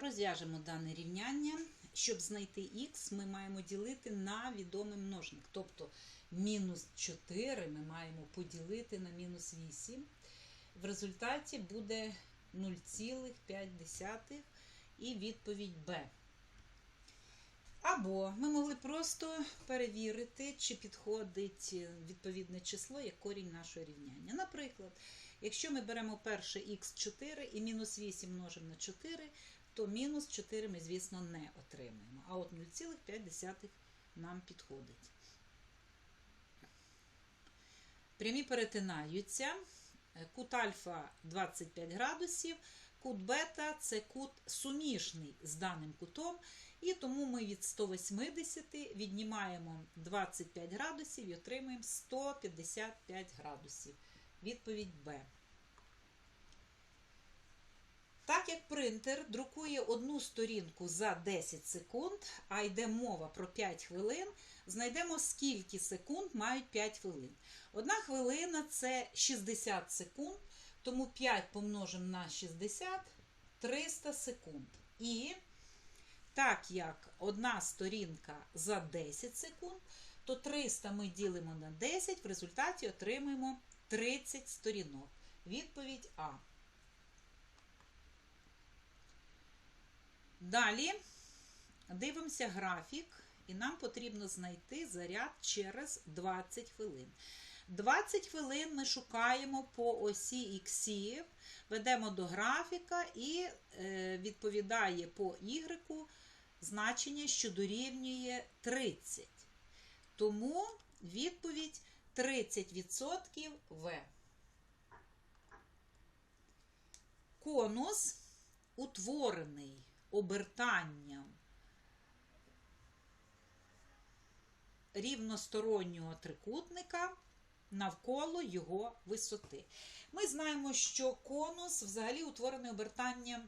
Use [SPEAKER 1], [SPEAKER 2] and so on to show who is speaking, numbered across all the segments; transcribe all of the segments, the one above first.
[SPEAKER 1] Розв'яжемо дане рівняння. Щоб знайти х, ми маємо ділити на відомий множник. Тобто мінус 4 ми маємо поділити на мінус 8. В результаті буде 0,5 і відповідь Б. Або ми могли просто перевірити, чи підходить відповідне число як корінь нашого рівняння. Наприклад, якщо ми беремо перше х4 і мінус 8 множимо на 4, то мінус 4 ми, звісно, не отримаємо. А от 0,5 нам підходить. Прямі перетинаються. Кут альфа 25 градусів, кут бета це кут суміжний з даним кутом. І тому ми від 180 віднімаємо 25 градусів і отримаємо 155 градусів. Відповідь Б. Так як принтер друкує одну сторінку за 10 секунд, а йде мова про 5 хвилин, знайдемо, скільки секунд мають 5 хвилин. Одна хвилина це 60 секунд, тому 5 помножимо на 60 300 секунд. І так як одна сторінка за 10 секунд, то 300 ми ділимо на 10, в результаті отримаємо 30 сторінок. Відповідь А. Далі дивимося графік, і нам потрібно знайти заряд через 20 хвилин. 20 хвилин ми шукаємо по осі іксів, ведемо до графіка і е, відповідає по Y значення, що дорівнює 30. Тому відповідь 30% В. Конус утворений обертанням рівностороннього трикутника навколо його висоти. Ми знаємо, що конус взагалі утворений обертанням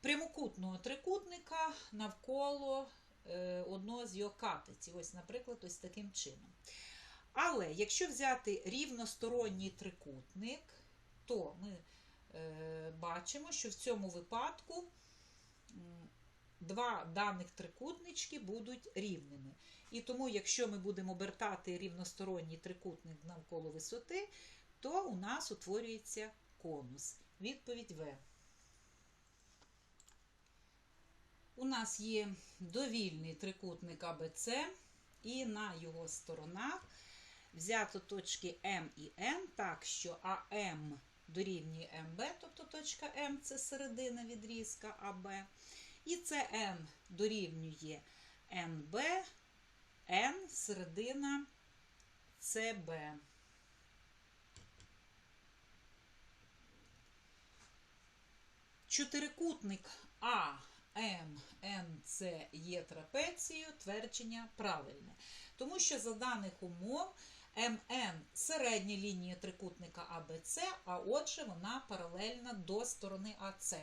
[SPEAKER 1] прямокутного трикутника навколо е, одного з його катетів. Ось, наприклад, ось таким чином. Але якщо взяти рівносторонній трикутник, то ми е, бачимо, що в цьому випадку два даних трикутнички будуть рівними. І тому, якщо ми будемо обертати рівносторонній трикутник навколо висоти, то у нас утворюється конус. Відповідь В. У нас є довільний трикутник АБЦ, і на його сторонах взято точки М і Н, так що АМ дорівнює МБ, тобто точка М це середина відрізка АБ. І це Н дорівнює НБ, Н середина СБ. Чотирикутник А, М, Н, С є трапецією, твердження правильне. Тому що за даних умов МН середня лінія трикутника АБЦ, а отже, вона паралельна до сторони АЦ.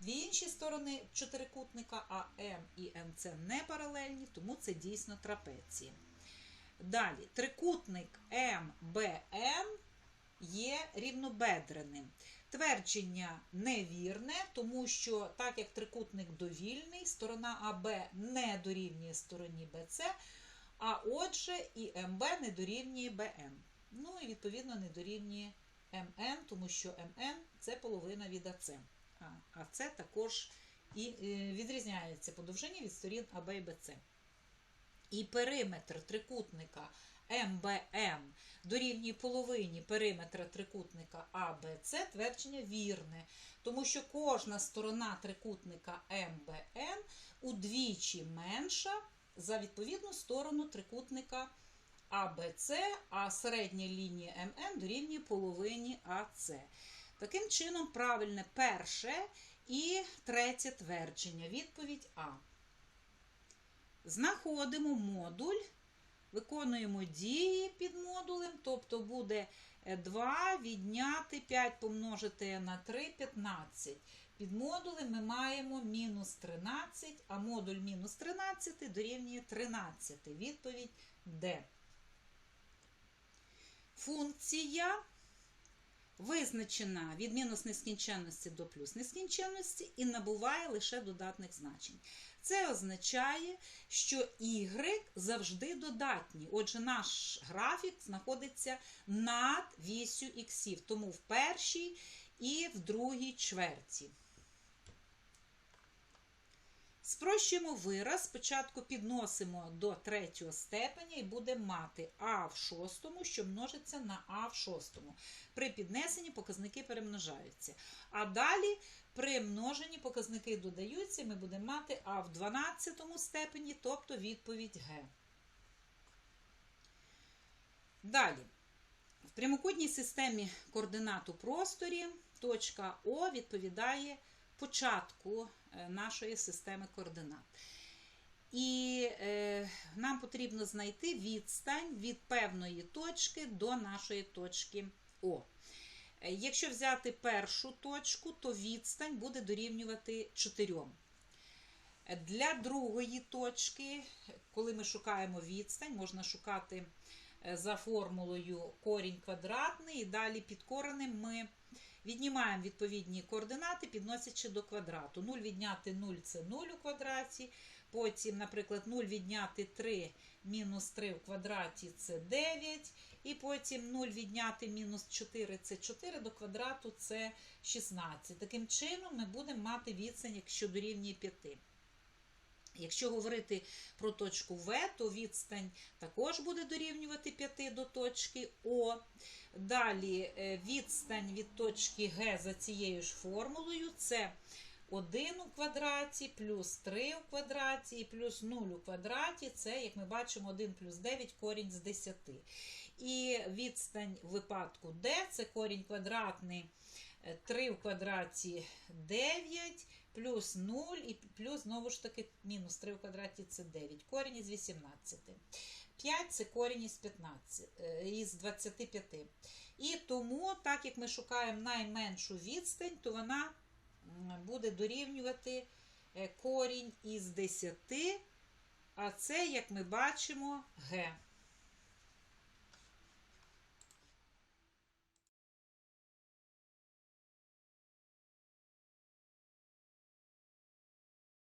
[SPEAKER 1] Дві інші сторони чотирикутника АМ і МЦ не паралельні, тому це дійсно трапеція. Далі, трикутник МБН є рівнобедреним. Твердження невірне, тому що, так як трикутник довільний, сторона АБ не дорівнює стороні БЦ, а отже, і МБ не дорівнює БН. Ну і відповідно не дорівнює МН, тому що МН це половина від АЦ. А це також і відрізняється по довжині від сторін АБ і БЦ. І периметр трикутника МБМ дорівнює половині периметра трикутника АБЦ, твердження вірне, тому що кожна сторона трикутника МБН удвічі менша за відповідну сторону трикутника АБЦ, а середня лінія МН дорівнює половині АЦ. Таким чином, правильне перше і третє твердження. Відповідь А. Знаходимо модуль, виконуємо дії під модулем, тобто буде 2 відняти 5 помножити на 3 15. Під модулем ми маємо мінус 13, а модуль мінус 13 дорівнює 13. Відповідь Д. Функція визначена від мінус нескінченності до плюс нескінченності і набуває лише додатних значень. Це означає, що y завжди додатні. Отже, наш графік знаходиться над вісю іксів, тому в першій і в другій чверті. Спрощуємо вираз. Спочатку підносимо до третього степеня і будемо мати а в шостому, що множиться на а в шостому. При піднесенні показники перемножаються. А далі при множенні показники додаються, ми будемо мати а в 12 степені, тобто відповідь Г. Далі. В прямокутній системі координат у просторі точка О відповідає початку е, нашої системи координат. І е, нам потрібно знайти відстань від певної точки до нашої точки О. Е, Якщо взяти першу точку, то відстань буде дорівнювати 4. Для другої точки, коли ми шукаємо відстань, можна шукати е, за формулою корінь квадратний, і далі під коренем ми віднімаємо відповідні координати, підносячи до квадрату. 0 відняти 0 це 0 у квадраті. Потім, наприклад, 0 відняти 3 мінус 3 в квадраті це 9. І потім 0 відняти мінус 4 це 4 до квадрату це 16. Таким чином ми будемо мати відстань, якщо дорівнює 5. Якщо говорити про точку В, то відстань також буде дорівнювати 5 до точки О. Далі е, відстань від точки Г за цією ж формулою це 1 у квадраті, плюс 3 у квадраті плюс 0 у квадраті. Це, як ми бачимо, 1 плюс 9 корінь з 10. І відстань в випадку D це корінь квадратний 3 в квадраті 9, плюс 0 і плюс, знову ж таки, мінус 3 в квадраті це 9. Корінь із 18. 5 це корінь із 15, е, із 25. І тому, так як ми шукаємо найменшу відстань, то вона буде дорівнювати е, корінь із 10, а це, як ми бачимо, Г.